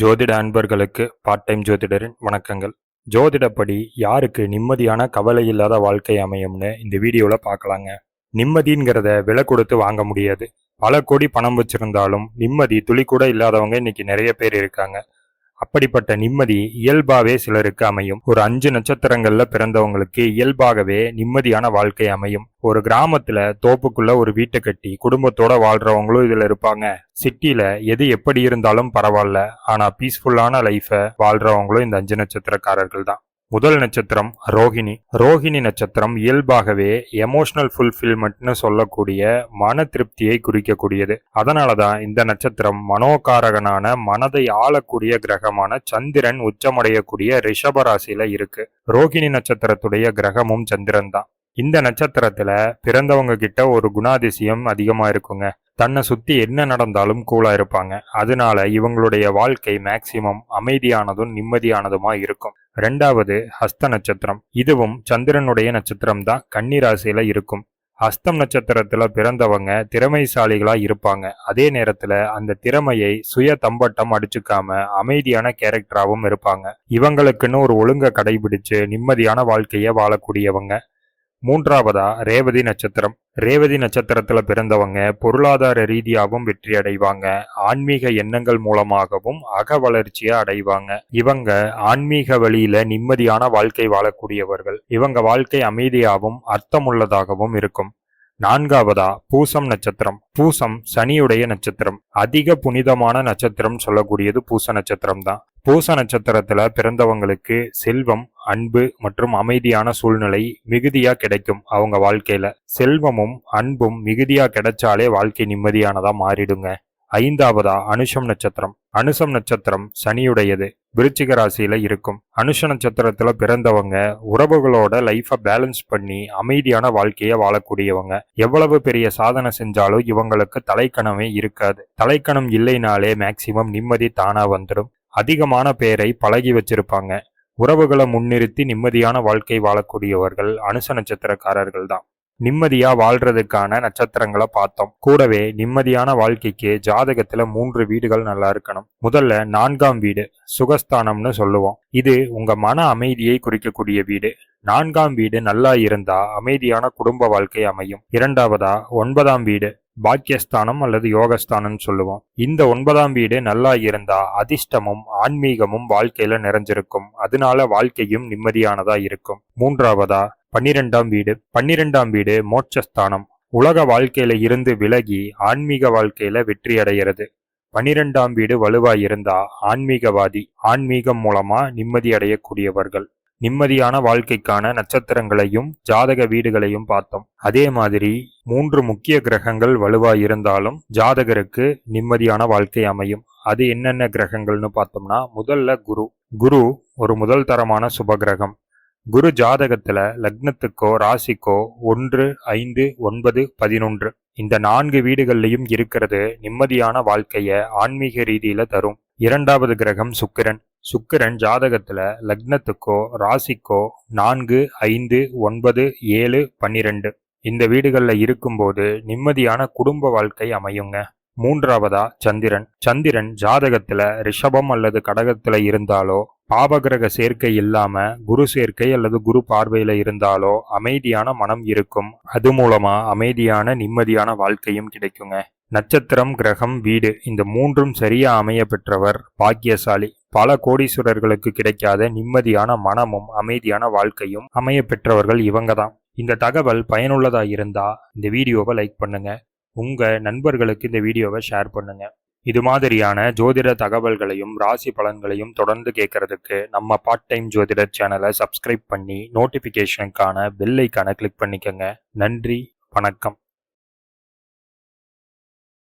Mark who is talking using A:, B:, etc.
A: ஜோதிட அன்பர்களுக்கு part time ஜோதிடரின் வணக்கங்கள். ஜோதிடப்படி யாருக்கு நிம்மதியான கவலை இல்லாத வாழ்க்கை அமையும்னு இந்த வீடியோவில் பார்க்கலாங்க. நிம்மதிங்கிறத விலை கொடுத்து வாங்க முடியாது. பல கோடி பணம் வச்சிருந்தாலும் நிம்மதி துளி கூட இல்லாதவங்க இன்னைக்கு நிறைய பேர் இருக்காங்க. அப்படிப்பட்ட நிம்மதி இயல்பாவே சிலருக்கு அமையும். ஒரு அஞ்சு நட்சத்திரங்கள்ல பிறந்தவங்களுக்கு இயல்பாகவே நிம்மதியான வாழ்க்கை அமையும். ஒரு கிராமத்துல தோப்புக்குள்ள ஒரு வீட்டை கட்டி குடும்பத்தோட வாழ்றவங்களும் இதுல இருப்பாங்க. சிட்டில எது எப்படி இருந்தாலும் பரவாயில்ல. ஆனா பீஸ்ஃபுல்லான லைஃபை வாழ்றவங்களும் இந்த அஞ்சு நட்சத்திரக்காரர்கள் தான். முதல் நட்சத்திரம் ரோஹிணி. ரோஹிணி நட்சத்திரம் இயல்பாகவே எமோஷனல் ஃபுல்ஃபில்மெண்ட்னு சொல்லக்கூடிய மன திருப்தியை குறிக்கக்கூடியது. அதனால தான் இந்த நட்சத்திரம் மனோகாரகனான மனதை ஆளக்கூடிய கிரகமான சந்திரன் உச்சமடையக்கூடிய ரிஷப ராசியில இருக்கு. ரோஹிணி நட்சத்திரத்துடைய கிரகமும் சந்திரன் தான் இந்த நட்சத்திரத்துல பிறந்தவங்க கிட்ட ஒரு குணாதிசயம் அதிகமா இருக்குங்க. தன்னை சுத்தி என்ன நடந்தாலும் கூலா இருப்பாங்க. அதனால இவங்களுடைய வாழ்க்கை மேக்சிமம் அமைதியானதும் நிம்மதியானதுமா இருக்கும். ரெண்டாவது ஹஸ்த நட்சத்திரம். இதுவும் சந்திரனுடைய நட்சத்திரம் தான் கன்னிராசியில இருக்கும். ஹஸ்தம் நட்சத்திரத்துல பிறந்தவங்க திறமைசாலிகளா இருப்பாங்க. அதே நேரத்துல அந்த திறமையை சுய தம்பட்டம் அடிச்சுக்காம அமைதியான கேரக்டராகவும் இருப்பாங்க. இவங்களுக்குன்னு ஒரு ஒழுங்க கடைபிடிச்சு நிம்மதியான வாழ்க்கைய வாழக்கூடியவங்க. மூன்றாவதா? ரேவதி நட்சத்திரம். ரேவதி நட்சத்திரத்துல பிறந்தவங்க பொருளாதார ரீதியாகவும் வெற்றி அடைவாங்க. ஆன்மீக எண்ணங்கள் மூலமாகவும் அக வளர்ச்சியை அடைவாங்க. இவங்க ஆன்மீக வழியில நிம்மதியான வாழ்க்கை வாழக்கூடியவர்கள். இவங்க வாழ்க்கை அமைதியாகவும் அர்த்தமுள்ளதாகவும் இருக்கும். நான்காவதா? பூசம் நட்சத்திரம். பூசம் சனியுடைய நட்சத்திரம். அதிக புனிதமான நட்சத்திரம் சொல்லக்கூடியது பூச நட்சத்திரம் தான் பூச நட்சத்திரத்துல பிறந்தவங்களுக்கு செல்வம் அன்பு மற்றும் அமைதியான சூழ்நிலை மிகுதியா கிடைக்கும் அவங்க வாழ்க்கையில. செல்வமும் அன்பும் மிகுதியா கிடைச்சாலே வாழ்க்கை நிம்மதியானதா மாறிடுங்க. ஐந்தாவதா அனுஷம் நட்சத்திரம். அனுஷம் நட்சத்திரம் சனியுடையது விருச்சிக ராசியில இருக்கும். அனுஷ நட்சத்திரத்துல பிறந்தவங்க உறவுகளோட லைஃபை பேலன்ஸ் பண்ணி அமைதியான வாழ்க்கையை வாழக்கூடியவங்க. எவ்வளவு பெரிய சாதனை செஞ்சாலும் இவங்களுக்கு தலைக்கணமே இருக்காது. தலைக்கணம் இல்லைனாலே மேக்சிமம் நிம்மதி தானா வந்துடும் அதிகமான பேரை பழகி வச்சிருப்பாங்க. உறவுகளை முன்னிறுத்தி நிம்மதியான வாழ்க்கை வாழக்கூடியவர்கள் அனுச நட்சத்திரக்காரர்கள் தான். நிம்மதியா வாழ்றதுக்கான நட்சத்திரங்களை பார்த்தோம். கூடவே நிம்மதியான வாழ்க்கைக்கு ஜாதகத்துல மூன்று வீடுகள் நல்லா இருக்கணும். முதல்ல நான்காம் வீடு சுகஸ்தானம்னு சொல்லுவோம். இது உங்க மன அமைதியை குறிக்கக்கூடிய வீடு. நான்காம் வீடு நல்லா இருந்தா அமைதியான குடும்ப வாழ்க்கை அமையும். இரண்டாவதா ஒன்பதாம் வீடு பாக்கியஸ்தானம் அல்லது யோகஸ்தானம் சொல்லுவோம். இந்த ஒன்பதாம் வீடு நல்லா இருந்தா அதிர்ஷ்டமும் ஆன்மீகமும் வாழ்க்கையில நிறைஞ்சிருக்கும். அதனால வாழ்க்கையும் நிம்மதியானதா இருக்கும். மூன்றாவதா பன்னிரெண்டாம் வீடு. பன்னிரெண்டாம் வீடு மோட்சஸ்தானம். உலக வாழ்க்கையில இருந்து விலகி ஆன்மீக வாழ்க்கையில வெற்றி அடைகிறது. பன்னிரெண்டாம் வீடு வலுவா இருந்தா ஆன்மீகவாதி ஆன்மீகம் மூலமா நிம்மதி அடையக்கூடியவர்கள். நிம்மதியான வாழ்க்கைக்கான நட்சத்திரங்களையும் ஜாதக வீடுகளையும் பார்த்தோம். அதே மாதிரி மூன்று முக்கிய கிரகங்கள் வலுவாக இருந்தாலும் ஜாதகருக்கு நிம்மதியான வாழ்க்கை அமையும். அது என்னென்ன கிரகங்கள்னு பார்த்தோம்னா முதல்ல குரு. குரு ஒரு முதல் தரமான சுப கிரகம். குரு ஜாதகத்துல லக்னத்துக்கோ ராசிக்கோ ஒன்று ஐந்து ஒன்பது பதினொன்று. இந்த நான்கு வீடுகள்லையும் இருக்கிறது நிம்மதியான வாழ்க்கைய ஆன்மீக ரீதியில தரும். இரண்டாவது கிரகம் சுக்கிரன். சுக்கிரன் ஜாதகத்தில் லக்னத்துக்கோ ராசிக்கோ நான்கு ஐந்து ஒன்பது ஏழு பன்னிரெண்டு. இந்த வீடுகளில் இருக்கும்போது நிம்மதியான குடும்ப வாழ்க்கை அமையுங்க. மூன்றாவதா சந்திரன். சந்திரன் ஜாதகத்துல ரிஷபம் அல்லது கடகத்துல இருந்தாலோ பாபகிரக சேர்க்கை இல்லாம குரு சேர்க்கை அல்லது குரு பார்வையில இருந்தாலோ அமைதியான மனம் இருக்கும். அது மூலமா அமைதியான நிம்மதியான வாழ்க்கையும் கிடைக்குங்க. நட்சத்திரம் கிரகம் வீடு இந்த மூன்றும் சரியா அமைய பெற்றவர் பாக்கியசாலி. பல கோடீஸ்வரர்களுக்கு கிடைக்காத நிம்மதியான மனமும் அமைதியான வாழ்க்கையும் அமைய பெற்றவர்கள் இவங்க தான் இந்த தகவல் பயனுள்ளதா இருந்தா இந்த வீடியோவை லைக் பண்ணுங்க. உங்க நண்பர்களுக்கு இந்த வீடியோவை ஷேர் பண்ணுங்க. இது மாதிரியான ஜோதிட தகவல்களையும் ராசி பலன்களையும் தொடர்ந்து கேட்கறதுக்கு நம்ம பார்ட் டைம் ஜோதிடர் சேனலை சப்ஸ்கிரைப் பண்ணி நோட்டிஃபிகேஷனுக்கான பெல்லைக்கான கிளிக் பண்ணிக்கோங்க. நன்றி வணக்கம்.